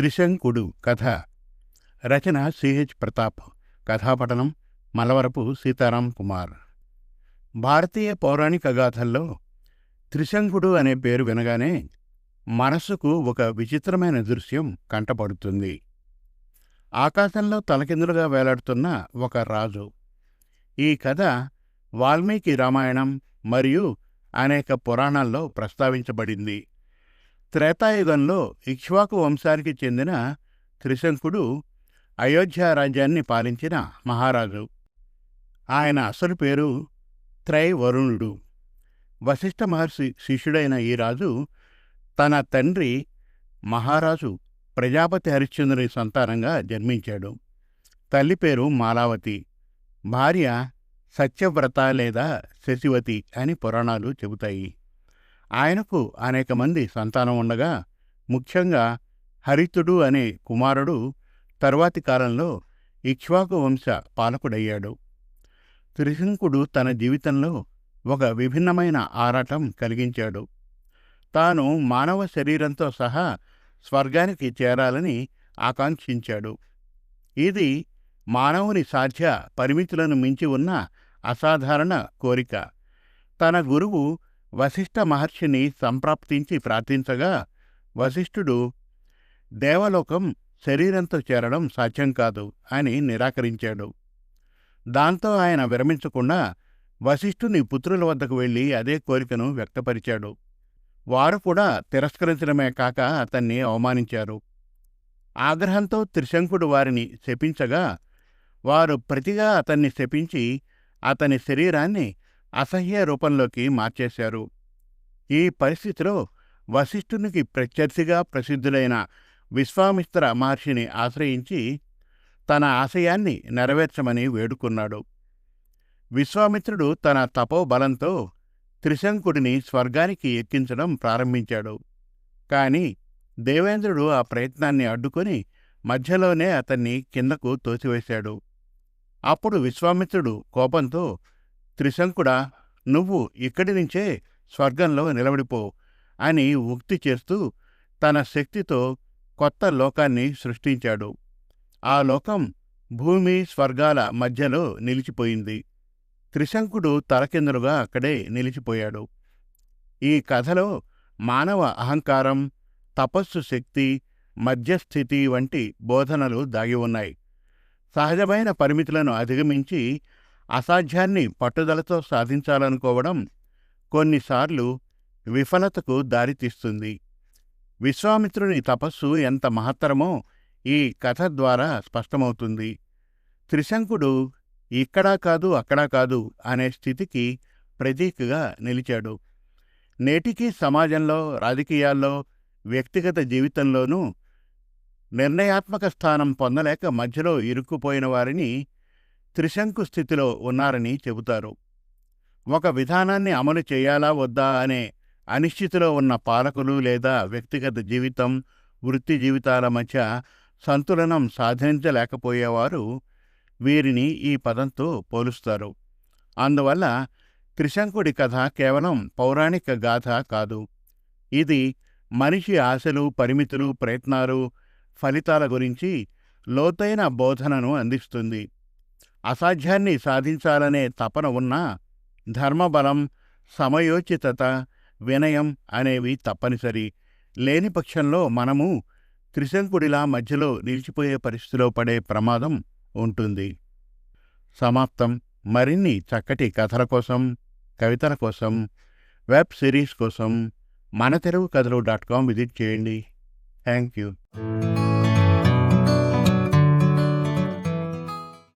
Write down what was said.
త్రిశంకుడు కథ. రచన సిహెచ్ ప్రతాప్. కథాపఠనం మలవరపు సీతారాం కుమార్. భారతీయ పౌరాణిక గాథల్లో త్రిశంకుడు అనే పేరు వినగానే మనస్సుకు ఒక విచిత్రమైన దృశ్యం కంటపడుతుంది. ఆకాశంలో తలకిందులుగా వేలాడుతున్న ఒక రాజు. ఈ కథ వాల్మీకి రామాయణం మరియు అనేక పురాణాల్లో ప్రస్తావించబడింది. త్రేతాయుగంలో ఇక్ష్వాకు వంశానికి చెందిన త్రిశంకుడు అయోధ్యారాజ్యాన్ని పాలించిన మహారాజు. ఆయన అసలు పేరు త్రైవరుణుడు. వశిష్ఠ మహర్షి శిష్యుడైన ఈ రాజు తన తండ్రి మహారాజు ప్రజాపతి హరిశ్చంద్రుని సంతానంగా జన్మించాడు. తల్లి పేరు మాలావతి భార్య సత్యవ్రత లేదా శశివతి అని పురాణాలు చెబుతాయి. ఆయనకు అనేక మంది సంతానం ఉండగా ముఖ్యంగా హరితుడు అనే కుమారుడు తరువాతి కాలంలో ఇక్ష్వాకు వంశ పాలకుడయ్యాడు. త్రిశంకుడు తన జీవితంలో ఒక విభిన్నమైన ఆరాటం కలిగించాడు. తాను మానవ శరీరంతో సహా స్వర్గానికి చేరాలని ఆకాంక్షించాడు. ఇది మానవుని సాధ్య పరిమితులను మించి ఉన్న అసాధారణ కోరిక. తన గురువు వశిష్ఠ మహర్షిని సంప్రాప్తించి ప్రార్థించగా వశిష్ఠుడు దేవలోకం శరీరంతో చేరడం సాధ్యం కాదు అని నిరాకరించాడు. దాంతో ఆయన విరమించకుండా వశిష్ఠుని పుత్రుల వద్దకు వెళ్ళి అదే కోరికను వ్యక్తపరిచాడు. వారు కూడా తిరస్కరించడమే కాక అతన్ని అవమానించారు. ఆగ్రహంతో త్రిశంకుడు వారిని శపించగా వారు ప్రతిగా అతన్ని శపించి అతని శరీరాన్ని అసహ్య రూపంలోకి మార్చేశారు. ఈ పరిస్థితిలో వశిష్ఠునికి ప్రత్యర్థిగా ప్రసిద్ధులైన విశ్వామిత్ర మహర్షిని ఆశ్రయించి తన ఆశయాన్ని నెరవేర్చమని వేడుకున్నాడు. విశ్వామిత్రుడు తన తపోబలంతో త్రిశంకుడిని స్వర్గానికి ఎక్కించడం ప్రారంభించాడు. కాని దేవేంద్రుడు ఆ ప్రయత్నాన్ని అడ్డుకొని మధ్యలోనే అతన్ని కిందకు తోసివేశాడు. అప్పుడు విశ్వామిత్రుడు కోపంతో త్రిశంకుడా నువ్వు ఇక్కడి నుంచే స్వర్గంలో నిలబడిపో అని ఉక్తి చేస్తూ తన శక్తితో కొత్త లోకాన్ని సృష్టించాడు. ఆ లోకం భూమి స్వర్గాల మధ్యలో నిలిచిపోయింది. త్రిశంకుడు తలకిందులుగా అక్కడే నిలిచిపోయాడు. ఈ కథలో మానవ అహంకారం తపస్సు శక్తి మధ్యస్థితి వంటి బోధనలు దాగి ఉన్నాయి. సహజమైన పరిమితులను అధిగమించి అసాధ్యాన్ని పట్టుదలతో సాధించాలనుకోవడం కొన్నిసార్లు విఫలతకు దారితీస్తుంది. విశ్వామిత్రుని తపస్సు ఎంత మహత్తరమో ఈ కథ ద్వారా స్పష్టమవుతుంది. త్రిశంకుడు ఇక్కడా కాదు అక్కడా కాదు అనే స్థితికి ప్రతీకగా నిలిచాడు. నేటికీ సమాజంలో రాజకీయాల్లో వ్యక్తిగత జీవితంలోనూ నిర్ణయాత్మక స్థానం పొందలేక మధ్యలో ఇరుక్కుపోయిన వారిని త్రిశంకు స్థితిలో ఉన్నారని చెబుతారు. ఒక విధానాన్ని అమలు చేయాలా వద్దా అనే అనిశ్చితిలో ఉన్న పాలకులు లేదా వ్యక్తిగత జీవితం వృత్తి జీవితాల మధ్య సంతులనం సాధించలేకపోయేవారు వీరిని ఈ పదంతో పోలుస్తారు. అందువల్ల త్రిశంకుడి కథ కేవలం పౌరాణిక గాథ కాదు. ఇది మనిషి ఆశలు పరిమితులు ప్రయత్నాలు ఫలితాల గురించి లోతైన బోధనను అందిస్తుంది. అసాధ్యాన్ని సాధించాలనే తపన ఉన్న ధర్మబలం సమయోచితత వినయం అనేవి తప్పనిసరి. లేని పక్షంలో మనము త్రిశంకుడిలా మధ్యలో నిలిచిపోయే పరిస్థితిలో పడే ప్రమాదం ఉంటుంది. సమాప్తం. మరిన్ని చక్కటి కథల కోసం కవితల కోసం వెబ్ సిరీస్ కోసం మన తెలుగు కథలు డాట్ కామ్ విజిట్ చేయండి. Thank you